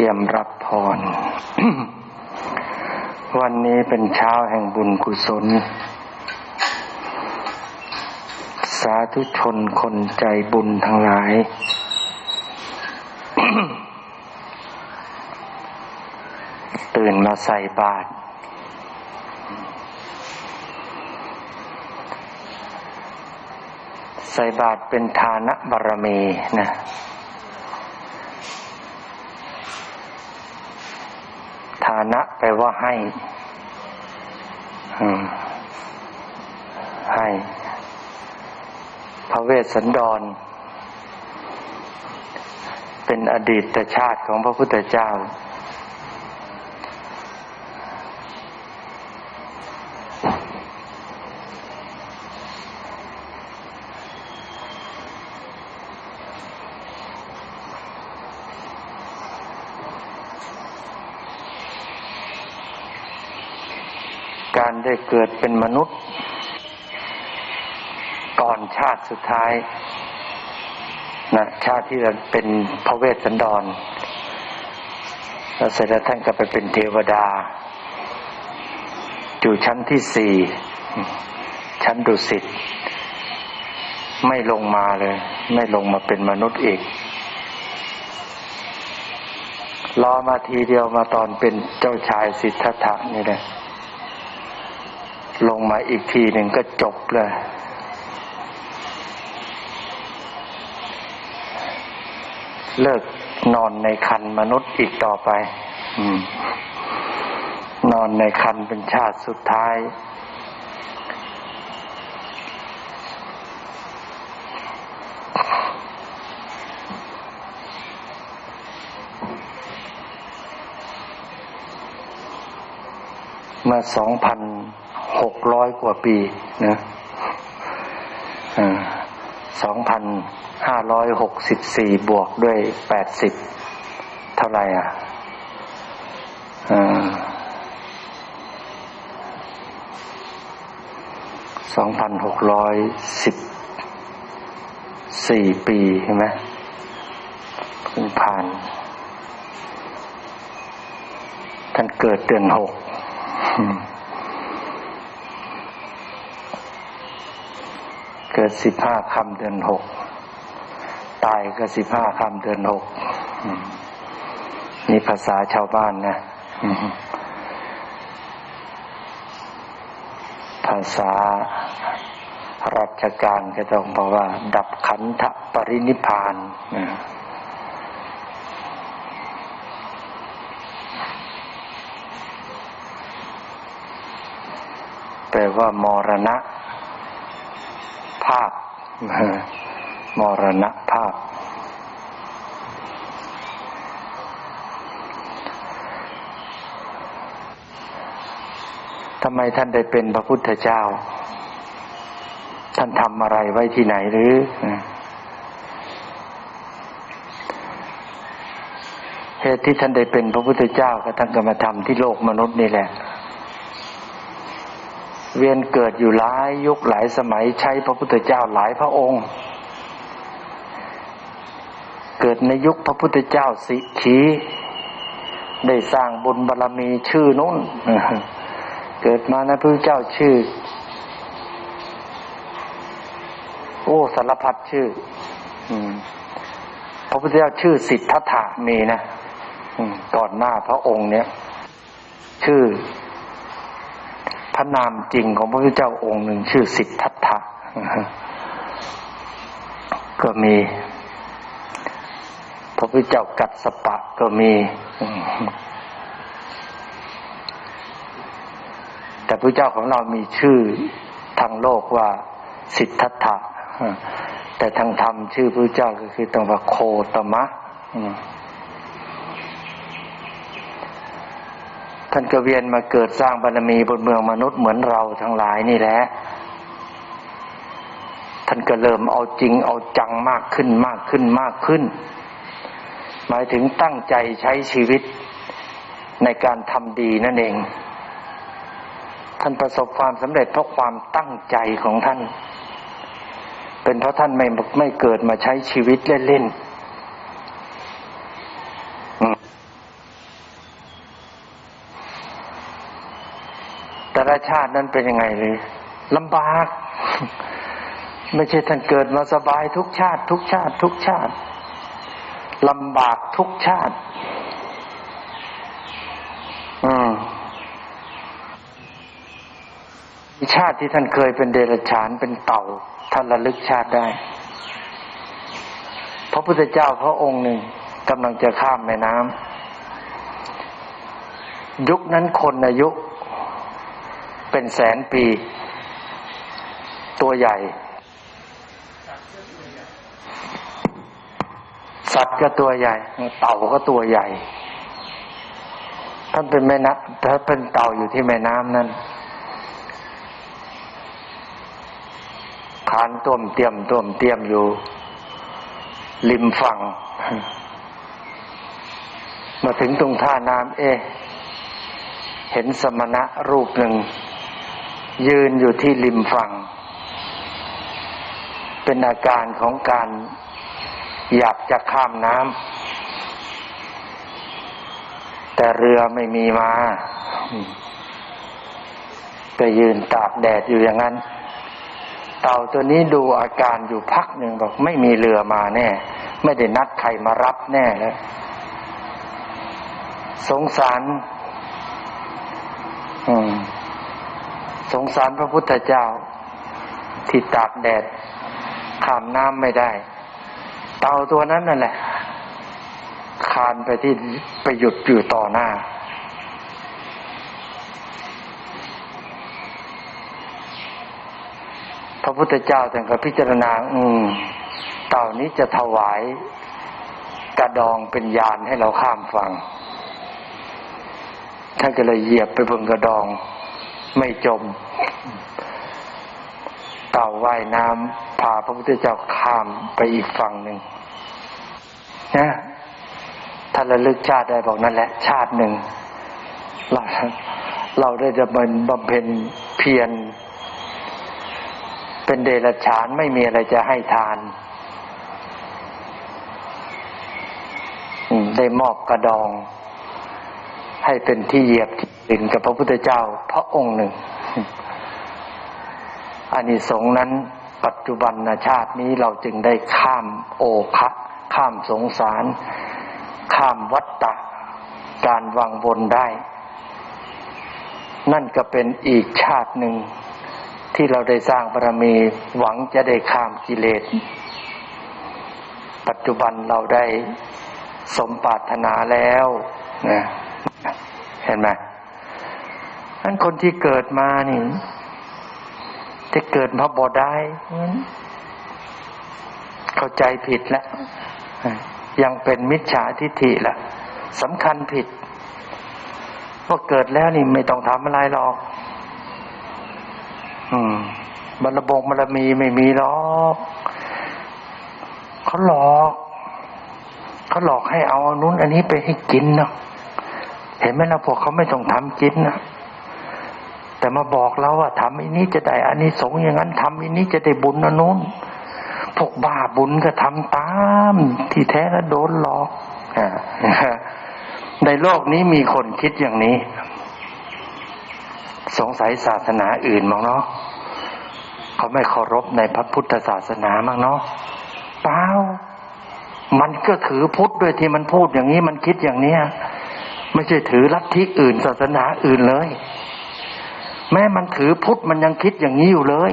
ตรียมรับพร วันนี้เป็นเช้าแห่งบุญกุศล สาธุชนคนใจบุญทั้งหลาย ตื่นมาใส่บาตรใส่บาตรเป็นทานะบารมีนะ ฐานะแปลว่า ให้ให้ พระเวสสันดร เป็นอดีตชาติของพระพุทธเจ้า การได้ เป็นมนุษย์ ก่อนชาติสุดท้ายนะชาติที่เราเป็นพระเวสสันดรแล้วเสร็จแล้วท่านก็ไปเป็นเทวดา อยู่ชั้นที่สี่ชั้นดุสิตไม่ลงมาเลย ไม่ลงมาเป็นมนุษย์อีกรอมาทีเดียวมาตอนเป็นเจ้าชายสิทธัตถะนี่แหละ ลงมาอีกทีหนึ่งก็จบเลย เลิกนอนในคันมนุษย์อีกต่อไปอนอนในคันเป็นชาติสุดท้ายมาสองพัน หกร้อยกว่าปีนะสองพันห้าร้อยหกสิบสี่บวกด้วยแปดสิบเท่าไหร่อะสองพันหกร้อยสิบสี่ปีใช่ไหมพิ่งผ่าน ท่านเกิดเดือนหก เกิดสิบห้าคำเดือนหกตายก็สิบห้าคำเดือนหกนี่ภาษาชาวบ้านนะภาษาราชการก็ต้องบอกว่า ดับขันธปรินิพานนะแปลว่ามรณะ ภาพมรณะภาพ ทำไมท่านได้เป็นพระพุทธเจ้า ท่านทำอะไรไว้ที่ไหนหรือ เหตุที่ท่านได้เป็นพระพุทธเจ้าก็ท่านก็มาทำที่โลกมนุษย์นี่แหละ เวียนเกิดอยู่หลายยุคหลายสมัยใช้พระพุทธเจ้าหลายพระองค์ เกิดในยุคพระพุทธเจ้าสิขีได้สร้างบุญบารรมีชื่อนู้นเกิดมานะพระเจ้าชื่อ โอ้สารพัดชื่อพระพุทธเจ้าชื่อสิทธัตถะมีนะก่อนหน้าพระองค์เนี้ยชื่อ ระนามจริงของพระพุทธเจ้าองค์หนึ่งชื่อสิทธัตถะก็มี พระพุทธเจ้ากัดสปะก็มีแต่พระเจ้าของเรามีชื่อทางโลกว่าสิทธัตถะแต่ทางธรรมชื่อพระเจ้าก็คือต้องว่าโคตมะ ท่านก็เวียนมาเกิดสร้างบารมีบนเมืองมนุษย์เหมือนเราทั้งหลายนี่แหละ ท่านก็เริ่มเอาจริงเอาจังมากขึ้นมากขึ้นมากขึ้น หมายถึงตั้งใจใช้ชีวิตในการทำดีนั่นเอง ท่านประสบความสำเร็จเพราะความตั้งใจของท่าน เป็นเพราะท่านไม่ไม่เกิดมาใช้ชีวิตเล่นๆ แต่ละชาตินั้นเป็นยังไงเลยลำบาก ไม่ใช่ท่านเกิดมาสบายทุกชาติ ทุกชาติ ทุกชาติลำบากทุกชาติ อืมชาติที่ท่านเคยเป็นเดรัจฉานเป็นเต่าท่านระลึกชาติได้ พระพุทธเจ้าพระองค์หนึ่งกำลังจะข้ามแม่น้ำยุคนั้นคนอายุ เป็นแสนปี ตัวใหญ่ สัตว์ก็ตัวใหญ่ เต่าก็ตัวใหญ่ ท่านเป็นแม่น้ำถ้าเป็นเต่าอยู่ที่แม่น้ำนั้นคานต้มเตียมต้มเตียมอยู่ ริมฝั่ง มาถึงตรงท่าน้ำเอ เห็นสมณะรูปหนึ่ง ยืนอยู่ที่ริมฝั่ง เป็นอาการของการอยากจะข้ามน้ำแต่เรือไม่มีมาก็ยืนตากแดดอยู่อย่างนั้น เต่าตัวนี้ดูอาการอยู่พักหนึ่งบอกไม่มีเรือมาแน่ ไม่ได้นัดใครมารับแน่แล้วสงสาร อืม สงสารพระพุทธเจ้า ที่ตากแดดข้ามน้ำไม่ได้ เต่าตัวนั้นนั่นแหละ คานไปที่ไปหยุดอยู่ต่อหน้า พระพุทธเจ้าท่านก็พิจารณา อืม เต่านี้จะถวายกระดองเป็นยานให้เราข้ามฝั่งท่านก็เลยเหยียบไปบนกระดอง ไม่จม เต่าว่ายน้ำพาพระพุทธเจ้าข้ามไปอีกฝั่งหนึ่งนะท่านระลึกชาติได้บอกนั่นแหละ ชาติหนึ่งเราเราได้จะเป็นบำเพ็ญเพียรเป็นเดรัจฉานไม่มีอะไรจะให้ทานได้มอบกระดอง ให้เป็นที่เหยียบที่ ดินกับพระพุทธเจ้าพระองค์หนึ่งอานิสงส์นั้นปัจจุบันชาตินี้เราจึงได้ข้ามโอคะข้ามสงสาร ข้ามวัฏฏะการวังวนได้ นั่นก็เป็นอีกชาติหนึ่ง ที่เราได้สร้างบารมีหวังจะได้ข้ามกิเลส ปัจจุบันเราได้สมปรารถนาแล้วนะเห็นไหม นั้นคนที่เกิดมานี่จะเกิดมาบ่ได้เข้าใจผิดแล้วยังเป็นมิจฉาทิฏฐิละสำคัญผิดว่าเกิดแล้วนี่ไม่ต้องทำอะไรหรอก อืมบรรบงบารมีไม่มีหรอกเขาหลอกเขาหลอกให้เอานุ้นอันนี้ไปให้กินเนาะเห็นไหมนะพวกเขาไม่ต้องทำกินนะ แต่มาบอกเราว่าทำอันนี้จะได้อันนี้สงอย่างนั้นทำอันนี้จะได้บุญนะนู้นพวกบ้าบุญก็ทำตาม ที่แท้แล้วโดนหลอกในโลกนี้มีคนคิดอย่างนี้ สงสัยศาสนาอื่นมั้งเนาะเขาไม่เคารพในพระพุทธศาสนามั้งเนาะเปล่ามันก็ถือพุทธด้วยที่มันพูดอย่างนี้มันคิดอย่างเนี้ยไม่ใช่ถือลัทธิอื่น ศาสนาอื่นเลย แม้มันถือพุทธมันยังคิดอย่างนี้อยู่เลย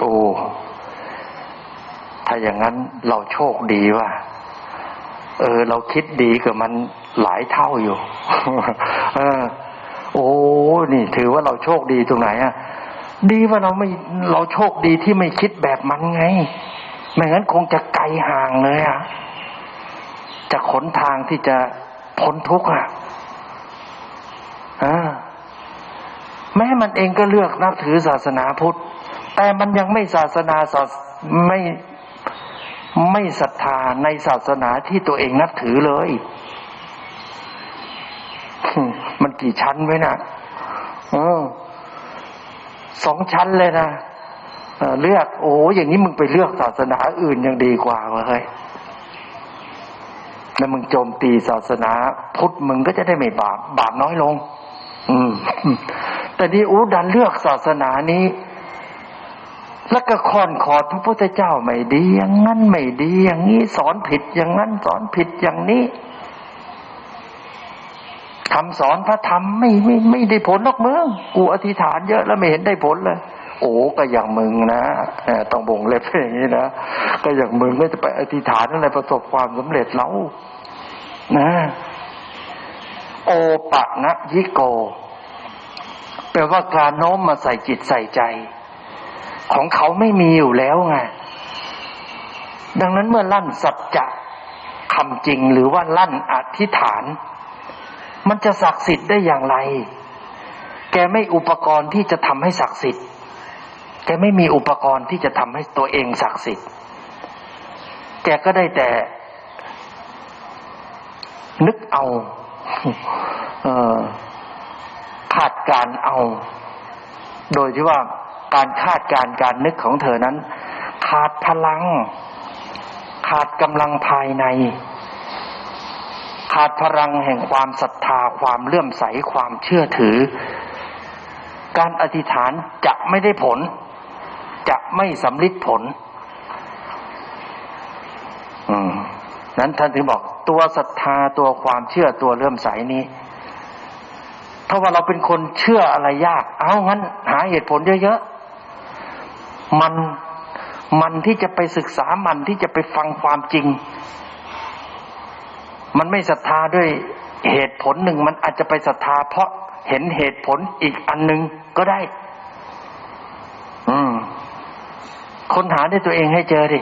โอ้ถ้าอย่างนั้นเราโชคดีว่า เออ เราคิดดีกับมันหลายเท่าอยู่ เออ โอ้นี่ ถือว่าเราโชคดีตรงไหนอะดีว่าเราไม่เราโชคดีที่ไม่คิดแบบมันไง ไม่งั้นคงจะไกลห่างเลยอะจะขนทางที่จะพ้นทุกข์อะ แม้มันเองก็เลือกนับถือศาสนาพุทธ แต่มันยังไม่ศาสนาศาสไม่ไม่ศรัทธาในศาสนาที่ตัวเองนับถือเลย มันกี่ชั้นไว้นะออสองชั้นเลยนะเลือก โอ้อย่างนี้มึงไปเลือกศาสนาอื่นยังดีกว่าเลยแล้วมึงโจมตีศาสนาพุทธมึงก็จะได้ไม่บาปบาปน้อยลง อืมแต่นี่อูดันเลือกศาสนานี้ แล้วก็คอนขอพระพุทธเจ้าไม่ดี อย่างนั้นไม่ดี อย่างนี้สอนผิดอย่างนั้นสอนผิดอย่างนี้คำสอนพระธรรมไม่ไม่ไม่ได้ผลหรอกมึงกูอธิษฐานเยอะแล้วไม่เห็นได้ผลเลยโอ้ก็อย่างมึงนะอต้องบ่งเล็บอย่างนี้นะก็อย่างมึงไม่จะไปอธิษฐานอะไรประสบความสำเร็จแล้วนะ โอปะนะยิโก แปลว่าการโน้มมาใส่จิตใส่ใจ ของเขาไม่มีอยู่แล้วไง ดังนั้นเมื่อลั่นสัจจะคำจริงหรือว่าลั่นอธิษฐาน มันจะศักดิ์สิทธิ์ได้อย่างไร แกไม่อุปกรณ์ที่จะทำให้ศักดิ์สิทธิ์ แกไม่มีอุปกรณ์ที่จะทำให้ตัวเองศักดิ์สิทธิ์ แกก็ได้แต่นึกเอา คาดการเอา โดยที่ว่าการคาดการการนึกของเธอนั้น ขาดพลัง ขาดกำลังภายใน ขาดพลังแห่งความศรัทธาความเลื่อมใสความเชื่อถือ การอธิษฐานจะไม่ได้ผล จะไม่สำลิดผลนั้นท่านถึงบอก ตัวศรัทธาตัวความเชื่อตัวเลื่อมใสนี้ถ้าว่าเราเป็นคนเชื่ออะไรยาก เอางั้น หาเหตุผลเยอะๆมันมันที่จะไปศึกษามันที่จะไปฟังความจริง มันไม่ศรัทธาด้วยเหตุผลหนึ่ง มันอาจจะไปศรัทธา เพราะเห็นเหตุผลอีกอันหนึ่งก็ได้ อืมค้นหาด้วยตัวเองให้เจอดิ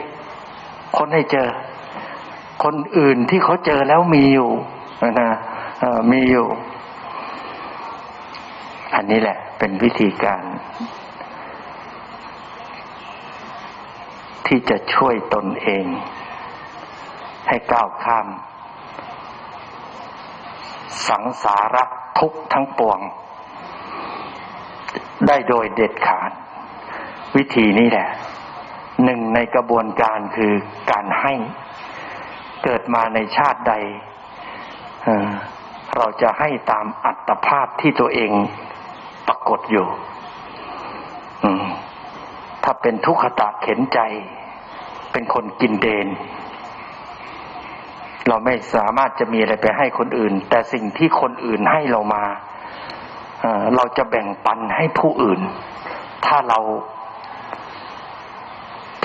คนให้เจอ คนอื่นที่เขาเจอแล้วมีอยู่นะมีอยู่ อันนี้แหละ เป็นวิธีการ ที่จะช่วยตนเอง ให้ก้าวข้าม สังสาระทุกทั้งปวง ได้โดยเด็ดขาด วิธีนี้แหละ หนึ่งในกระบวนการคือการให้ เกิดมาในชาติใด เราจะให้ตามอัตภาพที่ตัวเองปรากฏอยู่ ถ้าเป็นทุกขตะเข็นใจ เป็นคนกินเดน เราไม่สามารถจะมีอะไรไปให้คนอื่น แต่สิ่งที่คนอื่นให้เรามา เราจะแบ่งปันให้ผู้อื่น ถ้าเรา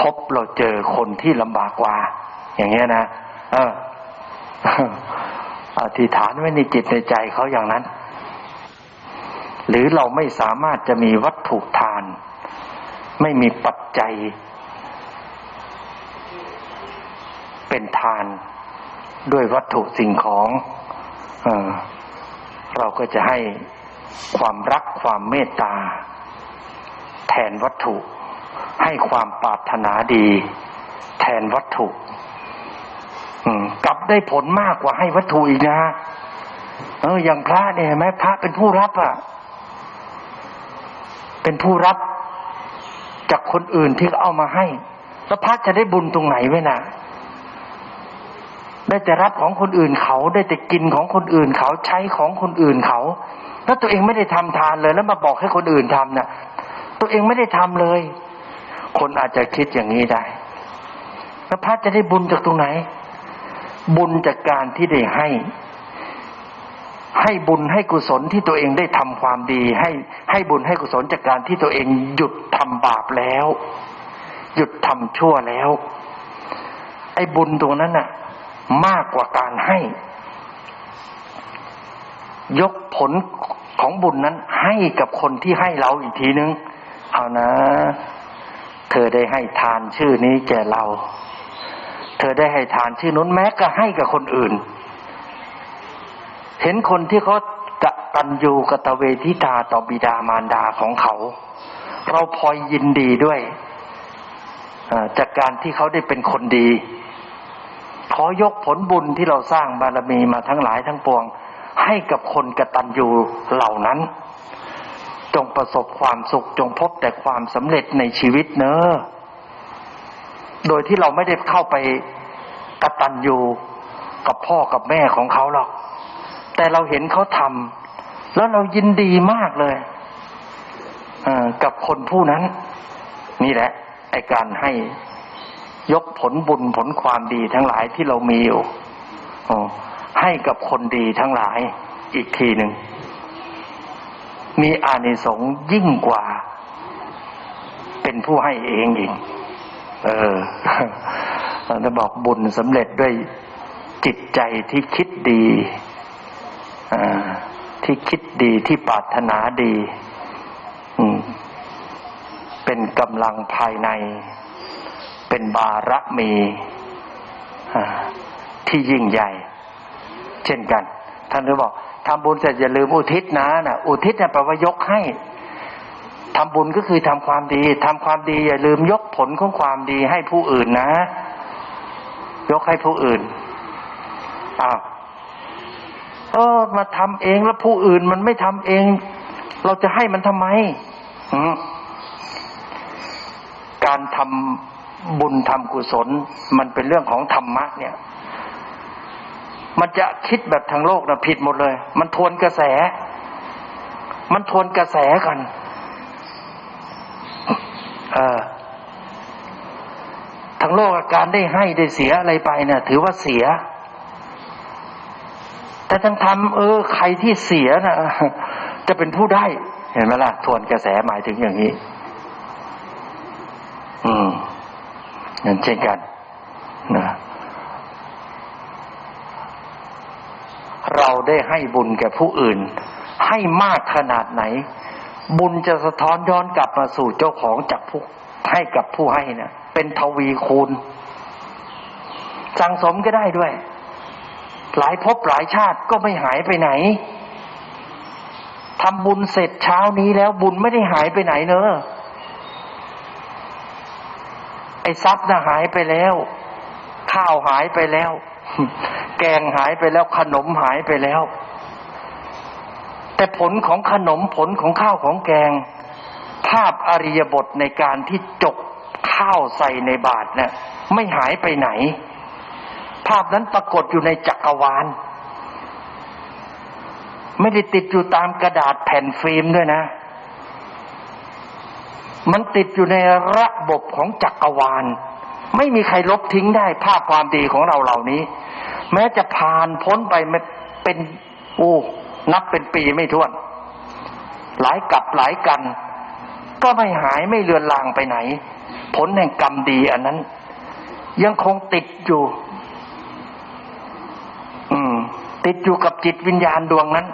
พบเราเจอคนที่ลำบากกว่า อย่างเงี้ยนะ เอออธิษฐานไว้ในจิตในใจเขาอย่างนั้น หรือเราไม่สามารถจะมีวัตถุทาน ไม่มีปัจจัย เป็นทานด้วยวัตถุสิ่งของเออเราก็จะให้ความรักความเมตตา แทนวัตถุ ให้ความปรารถนาดี แทนวัตถุ กลับได้ผลมากกว่าให้วัตถุอีกนะเออ อย่างพระเนี่ยเห็นไหมพระเป็นผู้รับอะ่ะ เป็นผู้รับจากคนอื่นที่เอามาให้ แล้วพระจะได้บุญตรงไหนไว้น่ะได้แต่รับของคนอื่นเขาได้แต่กินของคนอื่นเขาใช้ของคนอื่นเขาแล้วตัวเองไม่ได้ทำทานเลย แล้วมาบอกให้คนอื่นทำน่ะ ตัวเองไม่ได้ทำเลย คนอาจจะคิดอย่างนี้ได้ แล้วพระจะได้บุญจากตรงไหน บุญจากการที่ได้ให้ ให้บุญให้กุศลที่ตัวเองได้ทำความดี ให้ให้บุญให้กุศลจากการที่ตัวเองหยุดทำบาปแล้ว หยุดทำชั่วแล้ว ไอ้บุญตรงนั้นน่ะ มากกว่าการให้ ยกผลของบุญนั้นให้กับคนที่ให้เราอีกทีนึง เอานะ เธอได้ให้ทานชื่อนี้แก่เรา อได้ให้ทานชื่นู้นแม้ก็ให้กับคนอื่น เห็นคนที่เขากะตัญญูกะตะเวทิตาต่อบิดามารดาของเขา เราพลอยยินดีด้วยจากการที่เขาได้เป็นคนดี ขอยกผลบุญที่เราสร้างบารมีมาทั้งหลายทั้งปวง ให้กับคนกตัญญูเหล่านั้น จงประสบความสุขจงพบแต่ความสำเร็จในชีวิตเนอะโดยที่เราไม่ได้เข้าไป กตัญญูกับพ่อกับแม่ของเขาหรอก แต่เราเห็นเขาทำแล้วเรายินดีมากเลยกับคนผู้นั้น นี่แหละ ไอการให้ยกผลบุญผลความดีทั้งหลายที่เรามีอยู่ให้กับคนดีทั้งหลายอีกทีหนึ่ง มีอานิสงส์ยิ่งกว่า เป็นผู้ให้เองอีก เออ จะบอกบุญสำเร็จด้วยจิตใจที่คิดดีที่คิดดีที่ปรารถนาดีเป็นกำลังภายใน เป็นบารมีที่ยิ่งใหญ่ เช่นกัน ท่านก็บอกทำบุญเสร็จอย่าลืมอุทิศนะนะอุทิศเนี่ยแปลว่ายกให้ทำบุญก็คือทำความดีทำความดีอย่าลืมยกผลของความดีให้ผู้อื่นนะ ยกให้ผู้อื่นอ้าวเออ มาทำเองแล้วผู้อื่นมันไม่ทำเอง เราจะให้มันทำไมการทำบุญทำกุศล มันเป็นเรื่องของธรรมะเนี่ย มันจะคิดแบบทางโลกนะผิดหมดเลย มันทวนกระแส มันทวนกระแสกัน เออ ทางโลกการได้ให้ได้เสียอะไรไปเนะ่ยถือว่าเสีย แต่ทั้งทำเออ ใครที่เสียนะ่ะ จะเป็นผู้ได้ เห็นไหมล่ะ ทวนกระแสหมายถึงอย่างนี้ อืมนั่นเช่นกันนะเราได้ให้บุญแก่ผู้อื่น ให้มากขนาดไหน บุญจะสะท้อนย้อนกลับมาสู่เจ้าของจากผู้ให้กับผู้ให้เนะี่ย เป็นทวีคูณ สังสมก็ได้ด้วย หลายภพหลายชาติก็ไม่หายไปไหนทำบุญเสร็จเช้านี้แล้วบุญไม่ได้หายไปไหนเนอะไอ้ทรัพย์น่ะหายไปแล้ว ข้าวหายไปแล้ว แกงหายไปแล้วขนมหายไปแล้ว แต่ผลของขนมผลของข้าวของแกง ภาพอริยบทในการที่จก ข้าวใส่ในบาทเนะี่ยไม่หายไปไหน ภาพนั้นปรากฏอยู่ในจักรวาล ไม่ได้ติดอยู่ตามกระดาษแผ่นฟิล์มด้วยนะ มันติดอยู่ในระบบของจักรวาล ไม่มีใครลบทิ้งได้ ภาพความดีของเราเหล่านี้ แม้จะผ่านพ้นไปเป็นโอ้นับเป็นปีไม่ถ้วน หลายกับหลายกัน ก็ไม่หายไม่เลือนลางไปไหน ผลแห่งกรรมดีอันนั้น ยังคงติดอยู่ อืม ติดอยู่กับจิตวิญญาณดวงนั้น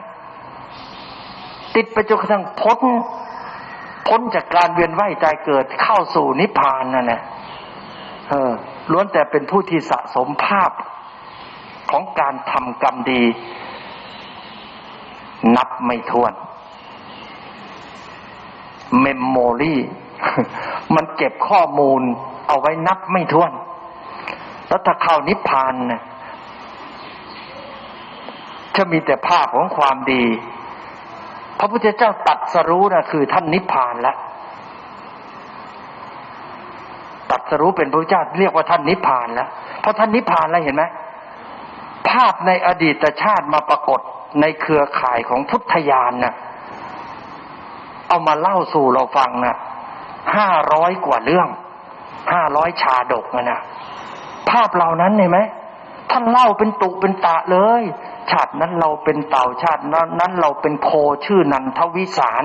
ติดไปจนกระทั่งพ้นพ้นจากการเวียนว่ายตายเกิดเข้าสู่นิพพานนั่นแหละเออล้วนแต่เป็นผู้ที่สะสมภาพของการทำกรรมดี นับไม่ถ้วน เมมโมรี มันเก็บข้อมูลเอาไว้นับไม่ถ้วน แล้วถ้าเข้านิพพานเนะจะมีแต่ภาพของความดี พระพุทธเจ้าตัดสรู้นะคือท่านนิพพานแล้วตัดสรู้เป็นพระเจ้าเรียกว่าท่านนิพพานแล้วเพราะท่านนิพพานแล้วเห็นไหมภาพในอดีตชาติมาปรากฏในเครือข่ายของพุทธยานนะ่ะเอามาเล่าสู่เราฟังนะ่ะ ห้าร้อยกว่าเรื่องห้าร้อยชาดกนะนะภาพเหล่านั้นเห็นไหมท่านเล่าเป็นตุเป็นตะเลย ชาตินั้นเราเป็นเต่าชาตินั้นเราเป็นโคชื่อนันทวิสาร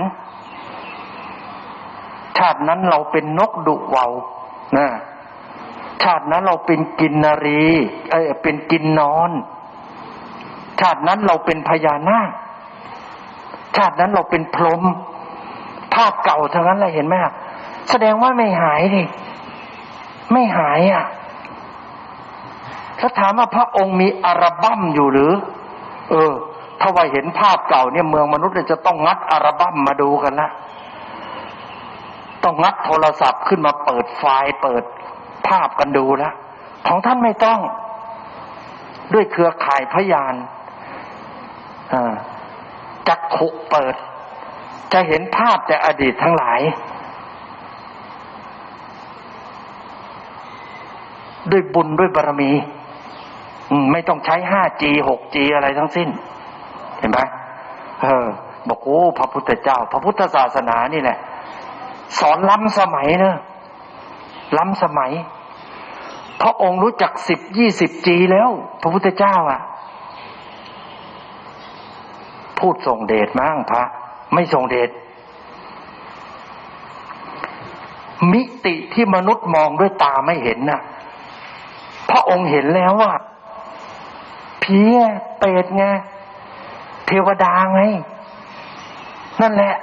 ชาตินั้นเราเป็นนกดุเวานะชาตินั้นเราเป็นกินนารีเอ้เป็นกินนอน ชาตินั้นเราเป็นพญานาคชาตินั้นเราเป็นพรหมภาพเก่าทั้งนั้นเลยเห็นไหม แสดงว่าไม่หายดิไม่หายอะถ้าถามว่าพระองค์มีอัลบั้มอยู่หรือ เออ ถ้าว่าเห็นภาพเก่าเนี่ยเมืองมนุษย์จะต้องงัดอัลบั้มมาดูกันละต้องงัดโทรศัพท์ขึ้นมาเปิดไฟล์เปิดภาพกันดูล้วของท่านไม่ต้อง ด้วยเครือข่ายพยานจักขุเปิด จะเห็นภาพแต่อดีตทั้งหลาย ด้วยบุญด้วยบารมี ไม่ต้องใช้ 5G 6G อะไรทั้งสิ้น เห็นไหมเออ บอกโอ้พระพุทธเจ้า พระพุทธศาสนานี่แหละสอนล้ำสมัยเนอะล้ำสมัย พระองค์รู้จักสิบยี่สิบจีแล้ว พระพุทธเจ้าอะ พูดส่งเดชมั้งพระ ไม่ส่งเดชมิติที่มนุษย์มองด้วยตาไม่เห็นน่ะพระ องค์เห็นแล้วว่าผีเปรตไงเทวดาไง นั่นแหละ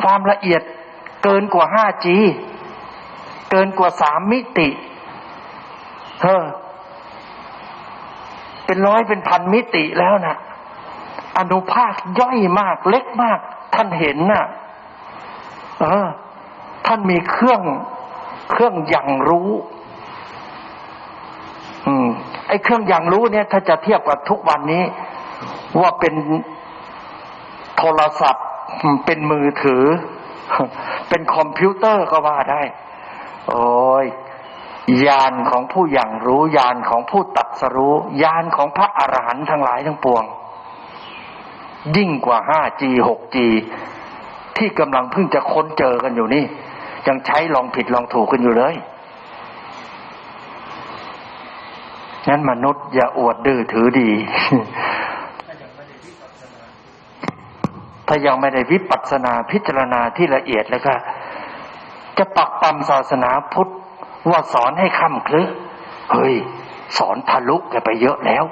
ความละเอียดเกินกว่า 5G เกินกว่าสามมิติเออเป็นร้อยเป็นพันมิติแล้วนะอนุภาคย่อยมากเล็กมาก ท่านเห็นนะ่ะ เออ ท่านมีเครื่องเครื่องยังรู้ ไอ้เครื่องยังรู้เนี่ย ถ้าจะเทียบกับทุกวันนี้ ว่าเป็นโทรศัพท์ เป็นมือถือ เป็นคอมพิวเตอร์ก็ว่าได้ โอ้ยยานของผู้อย่างรู้ยานของผู้ตัดสรู้ยานของพระอรหันต์ทั้งหลายทั้งปวง ยิ่งกว่า 5G 6G ที่กำลังเพิ่งจะค้นเจอกันอยู่นี่ ยังใช้ลองผิดลองถูกกันอยู่เลย งั้นมนุษย์อย่าอวดดื้อถือดี ถ้ายังไม่ได้วิปัสสนาพิจารณาที่ละเอียดแล้วก็ จะปักปั๊มศาสนาพุทธว่าสอนให้ค่ำคลึเฮ้ย สอนทะลุแกไปเยอะแล้ว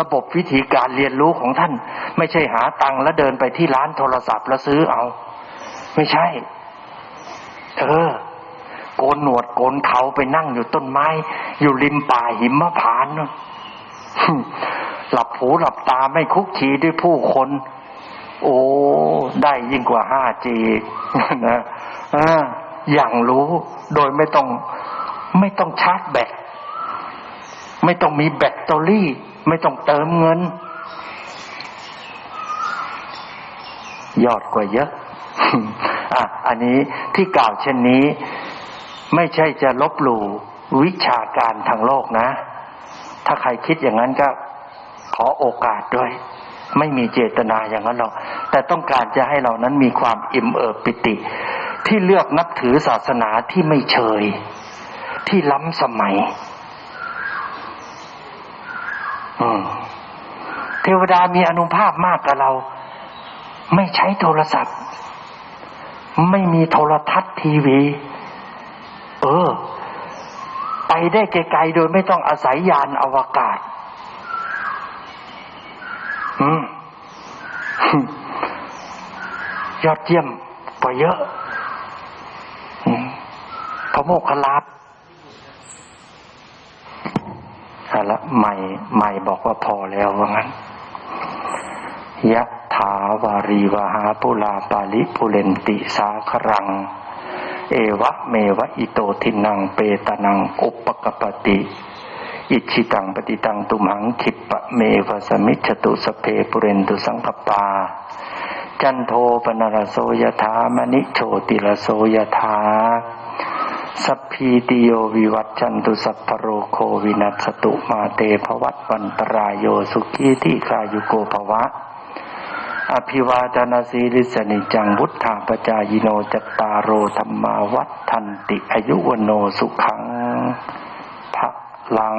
ระบบวิธีการเรียนรู้ของท่าน ไม่ใช่หาตังค์แล้วเดินไปที่ร้านโทรศัพท์แล้วซื้อเอา ไม่ใช่ เออ โกนหนวดโกนเขาไปนั่งอยู่ต้นไม้ อยู่ริมป่าหิมพานหลับหูหลับตาไม่คุกคีด้วยผู้คน โอ้ ได้ยิ่งกว่าห้าจีนะอย่างรู้โดยไม่ต้องไม่ต้องชาร์จแบตไม่ต้องมีแบตเตอรี่ ไม่ต้องเติมเงิน ยอดกว่าเยอะอะอันนี้ที่กล่าวเช่นนี้ ไม่ใช่จะลบหลู่วิชาการทางโลกนะ ถ้าใครคิดอย่างนั้นก็ขอโอกาสด้วย ไม่มีเจตนาอย่างนั้นหรอก แต่ต้องการจะให้เรานั้นมีความอิ่มเอิบปิติ ที่เลือกนับถือศาสนาที่ไม่เชยที่ล้ำสมัย เทวดามีอนุภาพมากกับเรา ไม่ใช้โทรศัพท์ ไม่มีโทรทัศน์ทีวี เออ ไปได้ไกลๆโดยไม่ต้องอาศัยยานอวกาศ อืม ยอดเยี่ยมกว่าเยอะพระโมคคัลลาอะละใหม่ใหม่บอกว่าพอแล้วว่างั้นยะถาวารีวหาปุลาปาลิปุเรนติสาครัง เอวะเมวะอิโตทินังเปตานังอุปกปติอิชิตังปฏิตังตุมังคิปะเมวะสมิจตุสเพปุเรนตุสังกปา จันโทปนรโสยถามณิโชติรโสยถาสัพพีติโยวิวัตจันตุสัพพโรโควินัสตุมาเตภวัตวันตรายโยสุขีติกายุโกภวะ อภิวาทนาสีลิสนิจังพุทธาปจายโนจตารโรธรรมาวัฏทันติอายุวโนสุขังพระลัง